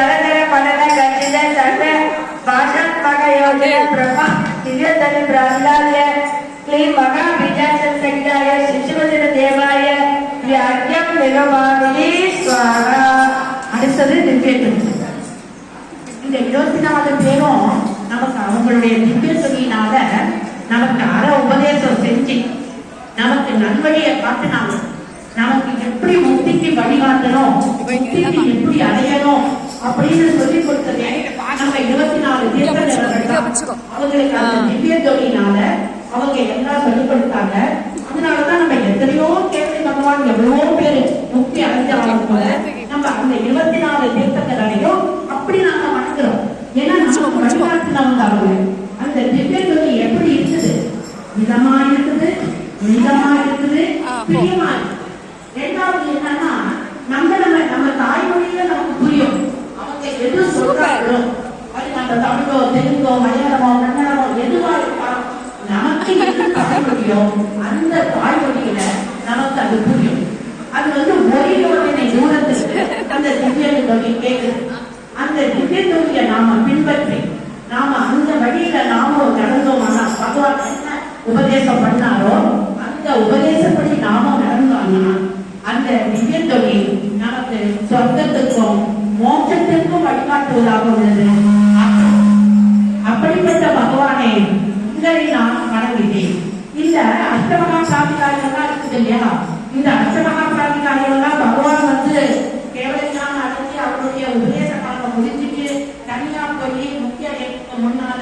ಜಲಧರ ಪಠನ ಗರ್ಜಿತ ಸರ್ವ ಭಾಷಾತ್ಮಕ ಯೋಜನೆ ಬ್ರಹ್ಮ ದಿವ್ಯತನಿ ಪ್ರಾಹ್ಲಾದ್ಯ ಕ್ಲೀ ಮಹಾ ಬೀಜಾಚಲ ಸಂಹಿತಾಯ ಶಿಶುವಚನ தேவாய வியாக்கியம் நிகமாவிலி ஸ்வாகா அடுத்தது திவ்யத்தனி இந்த இருபத்தி நாலு பேரும் நமக்கு அவங்களுடைய திவ்ய துணியினால நமக்கு அற உபதேசம் செஞ்சு நமக்கு நல்வழியை காட்டினாங்க நமக்கு எப்படி முக்திக்கு வழிகாட்டணும் முக்திக்கு எப்படி அடையணும் அப்படின்னு சொல்லி கொடுத்ததே நம்ம இருபத்தி நாலு அவங்களுக்கு அந்த திவ்ய துணியினால அவங்க எல்லாம் சொல்லிக் கொடுத்தாங்க அதனாலதான் நம்ம எத்தனையோ கேள்வி பகவான் எவ்வளவோ பேரு முக்தி அடைஞ்சவங்க போல நம்ம அந்த இருபத்தி நாலு தீர்த்தங்களையும் அப்படி நாம வணங்குறோம். ஏன்னா அவங்க அந்த திவ்ய துணி எப்படி இருக்குது? மிதமா இருக்குது மிதமா இருக்குது பிரியமா என்னன்னா நம்ம நம்ம நம்ம தாய்மொழியில நமக்கு புரியும் அவங்க எது சொல்றாங்களோ அது நம்ம தமிழோ தெலுங்கோ மலையாளமோ கன்னடமோ எதுவா இருக்கலாம் நமக்கு எது தாய்மொழியோ அந்த தாய்மொழியில நமக்கு அது புரியும். அது வந்து ஒரே தூரத்துக்கு அந்த திவ்ய தொகை கேட்குது அந்த திவ்ய தொகையை நாம பின்பற்றி நாம அந்த வழியில நாம நடந்தோம்னா பகவான் என்ன உபதேசம் பண்ணாரோ அந்த உபதேசப்படி நாம நடந்தோம்னா அந்த திவ்ய தொகை நமக்கு சொர்க்கத்துக்கும் மோட்சத்திற்கும் வழிகாட்டுவதாக உள்ளது. இந்த அஷ்டமகா சாதிகாரியெல்லாம் இருக்குது இல்லையா? இந்த அஷ்டமகா சாதிகாரியெல்லாம் பகவான் வந்து கேவலம் அடைஞ்சு அவருடைய உபதேச காலம் முடிஞ்சுட்டு தனியா போய் முக்கிய முன்னால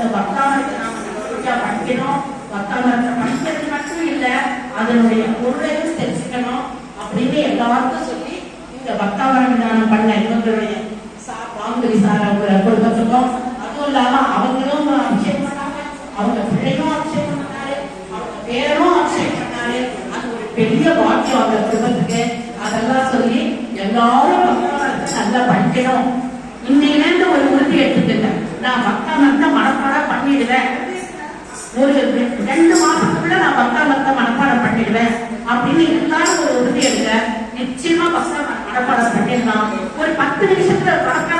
இந்த அந்த நாம நல்லபடியா படிக்கணும் பக்தாமரத்தை படிக்கிறது மட்டும் இல்ல அதனுடைய பொருளையும் தெரிஞ்சுக்கணும் அப்படின்னு எல்லாருக்கும் சொல்லி இந்த பக்தாமரம் தானம் பண்ண இவங்களுடைய சார் சார் குடும்பத்துக்கும் அதுவும் இல்லாம அவங்களும் அபிஷேகம் பண்ணாங்க. அவங்க பிள்ளையும் அபிஷேகம் பண்ணாரு. அவங்க பேரும் அபிஷேகம் பண்ணாரு. அது ஒரு பெரிய வாக்கியம் அந்த குடும்பத்துக்கு. அதெல்லாம் சொல்லி எல்லாரும் நல்லா படிக்கணும். இன்னையிலேருந்து ஒரு உறுதி எடுத்துக்கிட்டேன். நான் பக்தாமரத்தை மனப்பாடம் பண்ணிடுவேன். ஒரு ரெண்டு மாசத்துக்குள்ள நான் பக்தாமரத்தை மனப்பாடம் பண்ணிடுவேன். அப்படின்னு எல்லாரும் ஒரு உறுதி எடுக்க நிச்சயமா பக்தா மனப்பாடம் பண்ணிடலாம். ஒரு பத்து நிமிஷத்துல பறக்காம